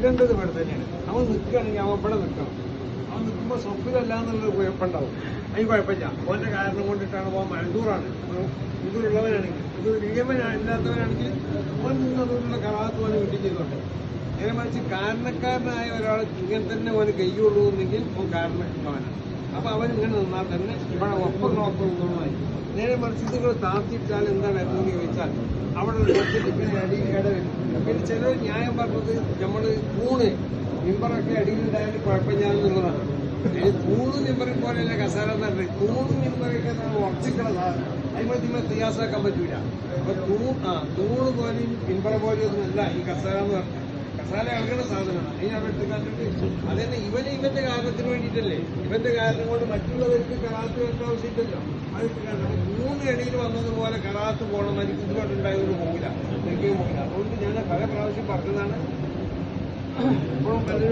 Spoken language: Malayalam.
ഇടേണ്ടത് ഇവിടെ തന്നെയാണ്. അവൻ നിൽക്കുകയാണെങ്കിൽ അവൻ ഇവിടെ നിൽക്കണം അവൻ നിൽക്കുമ്പോൾ സ്വപ്നമല്ല എന്നുള്ളൊരു കുഴപ്പമുണ്ടാവും. അതിന് കുഴപ്പമില്ല. ഓന്റെ കാരണം കൊണ്ടിട്ടാണ് അവൻ മഴദൂറാണ് ഇതിലുള്ളവരാണെങ്കിൽ ഇത് നിയമനായില്ലാത്തവനാണെങ്കിൽ ഓൻ നിന്നതുകൊണ്ടുള്ള കറാത്ത് അവന് കിട്ടി ചെയ്തോട്ടെ നേരെ മറിച്ച് കാരണക്കാരനായ ഒരാൾ ഇങ്ങനെ തന്നെ ഓന് കയ്യുള്ളൂ എന്നെങ്കിൽ ഓൻ കാരണക്കാരനാണ്. അപ്പൊ അവൻ ഇങ്ങനെ നിന്നാൽ തന്നെ ഇവിടെ ഒപ്പം നിന്നോളായി നേരെ മറിച്ച് താത്തിയിട്ടാൽ എന്താണ് എന്ന് ചോദിച്ചാൽ അവിടെ ഒരു ഒറ്റയ്ക്ക് അടി ഇടവരും പിന്നെ ചിലർ ന്യായം പറഞ്ഞത് നമ്മൾ കൂണ് മിമ്പറൊക്കെ അടിയിലുണ്ടായാലും കുഴപ്പമില്ല എന്നുള്ളതാണ് കൂണ് തൂണ് മിമ്പറിൽ പോലെയല്ല കസാര എന്ന് പറഞ്ഞത്. തൂണ് മിമ്പറൊക്കെ ഉറച്ചിക്കണ സാധനം. അതിമതി തയ്യാസാക്കാൻ പറ്റൂല. അപ്പൊ തൂ ആ തൂണ് പോലെയും മിമ്പറ പോലെയൊന്നും അല്ല ഈ കസാര എന്ന് പറഞ്ഞത്. കസാല സാധനമാണ്. അതിന് അവിടെ എടുത്ത് കണ്ടിട്ട് അതന്നെ ഇവന് ഇവന്റെ കാരണത്തിന് വേണ്ടിയിട്ടല്ലേ? ഇവന്റെ കാരണം കൊണ്ട് മറ്റുള്ളവർക്ക് കറാത്ത് വേണ്ട ആവശ്യമില്ലല്ലോ. അത് എടുത്ത് കണ്ടത് മൂന്ന് ഇടയിൽ വന്നതുപോലെ കറാത്ത് പോകണം എനിക്ക് ഇതുകൊണ്ടുണ്ടായതൊന്നും പോകില്ല ഒരിക്കലും പോകില്ല അതുകൊണ്ട് ഞാൻ പല പ്രാവശ്യം പറഞ്ഞതാണ്. ഇപ്പോഴും പലരും